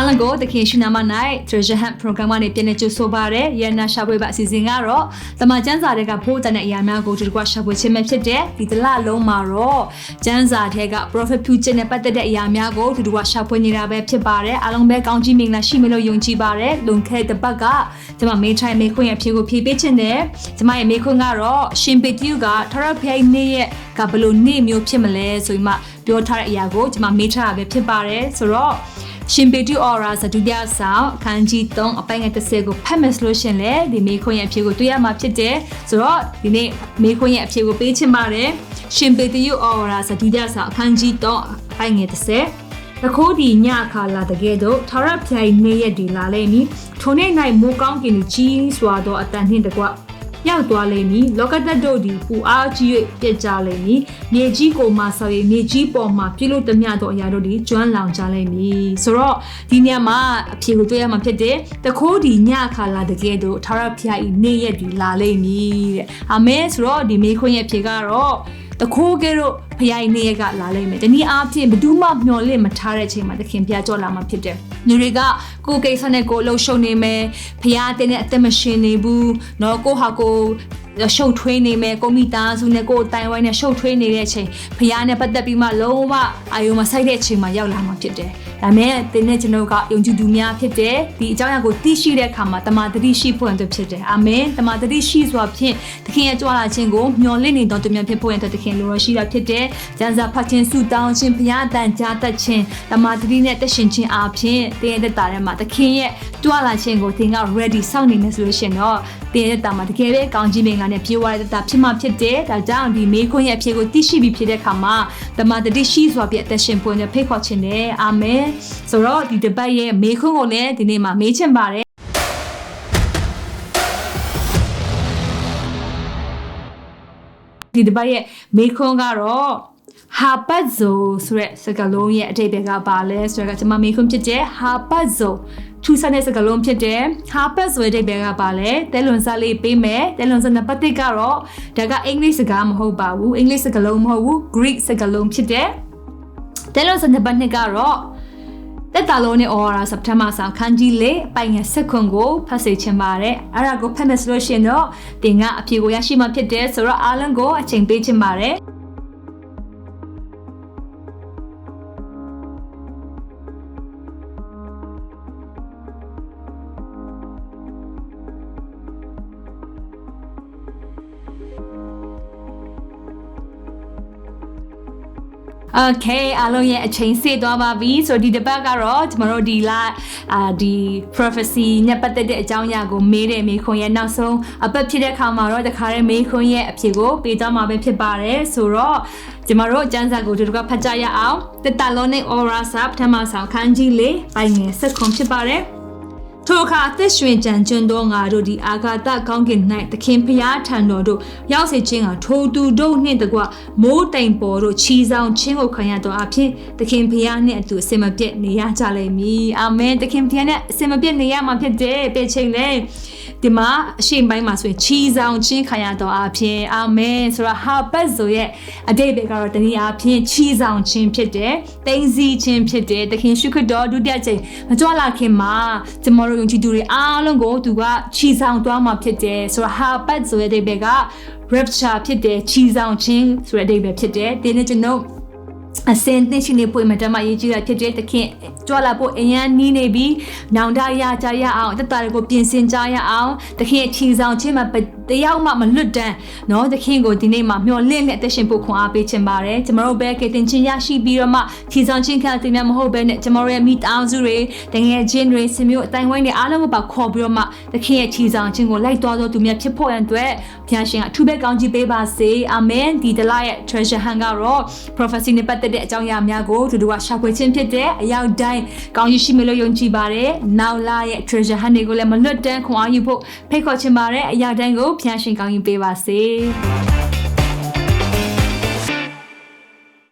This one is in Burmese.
အားလုံးကိုသခင်ရှင်နာမ၌ Treasure Hunt program ကနေပြန်လည်ကြိုဆိုပါရစေ။ရန်နာရှာဖွေပါအစီအစဉ်ကတော့တမန်ကျမ်းစာတွေကဖို့တဲ့အရာများကိုဒီကွာရှာဖွေခြင်းပဲဖြစ်တဲ့ဒီတလလုံးမှာတော့ကျမ်းစာထဲက prophet future နဲ့ပတ်သက်တဲ့အရာများကိုဒီကွာရှာဖွေနေတာပဲဖြစ်ပါတယ်။အားလုံးပဲကောင်းကြီးမင်္ဂလာရှိမလို့ယုံကြည်ပါရစေ။လွန်ခဲ့တဲ့ပတ်ကကျွန်မမေးထိုင်မေးခွန်းရဲ့အဖြေကိုဖြေပေးခြင်းနဲ့ကျွန်မရဲ့မေးခွန်းကတော့ရှင်ပေတျုကထရဖျိုင်နေ့ရဲ့ကဘလို့နေ့မျိုးဖြစ်မလဲဆိုပြီးမှပြောထားတဲ့အရာကိုကျွန်မမေးထားတာပဲဖြစ်ပါတယ်။ဆိုတော့ ရှင်ပေတူအော်ရာစဒုတိယဆောင်အခန်းကြီး3အပိုင်းငယ်30ကိုဖတ်မယ်ဆိုလို့ရှင်လေဒီမေခွန်းရဲ့အဖြေကိုတွေ့ရမှာဖြစ်တယ်ဆိုတော့ဒီနေ့မေခွန်းရဲ့အဖြေကိုပေးချင်ပါတယ်ရှင်ပေတူအော်ရာစဒုတိယဆောင်အခန်းကြီး3အပိုင်းငယ်30တခိုးဒီညအခါလာတကယ်တော့ထာရဖျိုင်နေရက်ဒီလာလိမ့်မည်ထိုနေ့၌မိုးကောင်းကင်ကြီးစွာသောအတန်နှင့်တကွ ရောက်သွားလိမ့်မည်လောကသက်တို့သည်ပူအားကြီး၍ပြက်ကြလိမ့်မည်မြေကြီးကိုမှဆော်၍မြေကြီးပေါ်မှာပြုလို့တမျှသောအရာတို့သည်ကျွမ်းလောင်ကြလိမ့်မည်ဆိုတော့ဒီညမှာအဖြေကိုတွေ့ရမှာဖြစ်တယ်တခိုးဒီညအခါလာတကယ်တော့ထာဝရဘုရား၏နေ့ရက်ဒီလာလိမ့်မည်တဲ့အာမင်ဆိုတော့ဒီမေခွန်းရဲ့အဖြေကတော့တခိုးကဲတော့ ဖျားနေရကလာလိမ့်မယ်။တနည်းအားဖြင့်ဘယ်သူမှမျှော်လင့်မထားတဲ့အချိန်မှာသခင်ဖျားကြောလာမှာဖြစ်တယ်။လူတွေကကိုယ်ကိစ္စနဲ့ကိုယ်လှုပ်ရှုပ်နေမယ်။ဖျားတဲ့နဲ့အသက်မရှင်နေဘူး။နော်ကိုဟာကိုရှုပ်ထွေးနေမယ်ကိုမိသားစုနဲ့ကိုယ်တိုင်ဝိုင်းနဲ့ရှုပ်ထွေးနေတဲ့အချိန်ဖျားနဲ့ပတ်သက်ပြီးမှလုံးဝအာယုံမဆိုင်တဲ့အချိန်မှာရောက်လာမှာဖြစ်တယ်။ဒါမဲ့တင်းနဲ့ကျွန်တော်ကယုံကြည်သူများဖြစ်တယ်။ဒီအကြောင်းအရာကိုသိရှိတဲ့အခါမှာတမာတတိရှိဖို့အတွက်ဖြစ်တယ်။အာမင်။တမာတတိရှိစွာဖြင့်သခင်ရဲ့ကြွလာခြင်းကိုမျှော်လင့်နေတော်သူများဖြစ်ဖို့အတွက်သခင်လိုရရှိတာဖြစ်တယ်။ကျမ်းစာဖတ်ခြင်းဆုတောင်းခြင်းဘုရားအတန်ကြားတတ်ခြင်းတမာတတိနဲ့တက်ရှင်ခြင်းအားဖြင့်တင်းရဲ့တက်တာထဲမှာသခင်ရဲ့ကြွလာခြင်းကိုသင်က ready စောင့်နေနေဆိုလို့ရှိရင်တော့တင်းရဲ့တက်တာမှာတကယ်ပဲကောင်းကြီးမင်္ဂလာနဲ့ပြေဝရတဲ့တက်တာဖြစ်မှဖြစ်တယ်။ဒါကြောင့်ဒီမေခွန်းရဲ့အဖြစ်ကိုသိရှိပြီးဖြစ်တဲ့အခါမှာတမာတတိရှိစွာပြည့်အသက်ရှင်ပွင့်တဲ့ဖိတ်ခေါ်ခြင်းနဲ့အာမင်။ဆိုတော့ဒီတပတ်ရဲ့မေခွန်းကိုလည်းဒီနေ့မှာမေးချင်ပါတယ် ဒီတပတ်ရဲ့မေခွန်းကတော့ဟာပတ်ဇိုဆိုတဲ့စကားလုံးရဲ့အဓိပ္ပာယ်ကဘာလဲဆိုတော့ကျွန်မမေခွန်းဖြစ်တဲ့ဟာပတ်ဇိုထူဆန်းတဲ့စကားလုံးဖြစ်တဲ့ဟာပတ်ဆိုတဲ့အဓိပ္ပာယ်ကဘာလဲတဲလွန်စားလေးပေးမယ်တဲလွန်စားနံပါတ်1ကတော့ဒါကအင်္ဂလိပ်စကားမဟုတ်ပါဘူးအင်္ဂလိပ်စကားလုံးမဟုတ်ဘူး Greek စကားလုံးဖြစ်တဲ့တဲလွန်စားနံပါတ်2ကတော့ တက်တာလုံးနဲ့အော်ရာစက်တဘာဆောင်ခန်းကြီးလေးအပိုင်ငယ်ဆက်ခွန်ကိုဖတ်စေချင်ပါတယ်အဲ့ဒါကိုဖတ်မယ်ဆိုလို့ရှိရင်တော့တင်ကအဖြေကိုရရှိမှဖြစ်တယ်ဆိုတော့အားလုံးကိုအချိန်ပေးချင်ပါတယ် Okay အားလုံးရဲ့အချိန်စေသွားပါပြီဆိုတော့ဒီတစ်ပတ်ကတော့ကျွန်တော်တို့ဒီလာအာဒီ prophecy နဲ့ပတ်သက်တဲ့အကြောင်းအရာကိုမေးတဲ့မေးခွန်းရဲ့နောက်ဆုံးအပတ်ဖြစ်တဲ့အခါမှာတော့တခါတည်းမေးခွန်းရဲ့အဖြေကိုပေးသွားမှာပဲဖြစ်ပါတယ်ဆိုတော့ကျမတို့အကျမ်းစာကိုဒီတစ်ပတ်ဖတ်ကြရအောင်တက်တာလုံးနဲ့ aura စာပထမဆောင်ခန်းကြီးလေးပိုင်းငယ်ဆက်ခွန်ဖြစ်ပါတယ် ထိုအခါအသက်ရှင်ကြံကျွန်းသောငါတို့သည်အာဂါတကောင်းကင်၌သခင်ဖျားထံတော်သို့ရောက်စေခြင်းကထိုသူတို့နှင့်တကွမိုးတိမ်ပေါ်တို့ချီဆောင်ခြင်းကိုခံရသောအဖြစ်သခင်ဖျားနှင့်အတူအစင်မပြတ်နေရကြလိမ့်မည်အာမင်သခင်ဖျားနဲ့အစင်မပြတ်နေရမှာဖြစ်တယ်ပြချိန်လေ ဒီမှာအရှိန်ပိုင်းမှာဆိုရင်ချီဆောင်ခြင်းခံရသောအဖြစ်အာမင်ဆိုတော့ဟာပတ်ဆိုရဲ့အတိတ်ပဲကတော့တနည်းအားဖြင့်ချီဆောင်ခြင်းဖြစ်တယ်တိမ်စီခြင်းဖြစ်တယ်သခင်ရှုခရစ်တော်ဒုတိယချိန်မကြွလာခင်မှာကျွန်တော်တို့ယုံကြည်သူတွေအားလုံးကိုသူကချီဆောင်သွားမှာဖြစ်တယ်ဆိုတော့ဟာပတ်ဆိုရဲ့အတိတ်ပဲက rapture ဖြစ်တယ်ချီဆောင်ခြင်းဆိုတဲ့အတိတ်ပဲဖြစ်တယ်ဒီနေ့ကျွန်တော် အစင်သိရှိနေဖို့မတမအရေးကြီးတာဖြစ်တဲ့သခင်ကြွလာဖို့အရန်နီးနေပြီးနောင်တရကြရအောင်တက်တာတွေကိုပြင်ဆင်ကြရအောင်သခင်ချီဆောင်ခြင်းမှာတယောက်မှမလွတ်တမ်းနော်သခင်ကိုဒီနေ့မှာမျှော်လင့်နဲ့အသက်ရှင်ဖို့ခွန်အားပေးခြင်းပါတယ်ကျွန်တော်တို့ဘဲကေတင်ချင်းရရှိပြီးတော့မှချီဆောင်ခြင်းခံတင်များမဟုတ်ဘဲနဲ့ကျွန်တော်ရဲ့မိသားစုတွေတကယ်ချင်းတွေစင်မျိုးအတိုင်းဝိုင်းတွေအားလုံးကိုပါခေါ်ပြီးတော့မှသခင်ရဲ့ချီဆောင်ခြင်းကိုလိုက်သွားသောသူများဖြစ်ဖို့ရန်အတွက်ဘုရားရှင်ကအထူးပဲကောင်းချီးပေးပါစေအာမင်ဒီတလရဲ့ treasure hunt ကတော့ prophecy နဲ့ပတ်သက်တဲ့အကြောင်းအရာများကိုသူတို့ကရှာဖွေခြင်းဖြစ်တဲ့အရောက်တိုင်းကောင်းကြီးရှိမလို့ယုံကြည်ပါတယ်နောက်လာရဲ့ treasure hunt တွေကိုလည်းမလွတ်တမ်းခွန်အားယူဖို့ဖိတ်ခေါ်ချင်ပါတယ်အရောက်တိုင်းကိုဖျားရှင်ကောင်းကြီးပေးပါစေ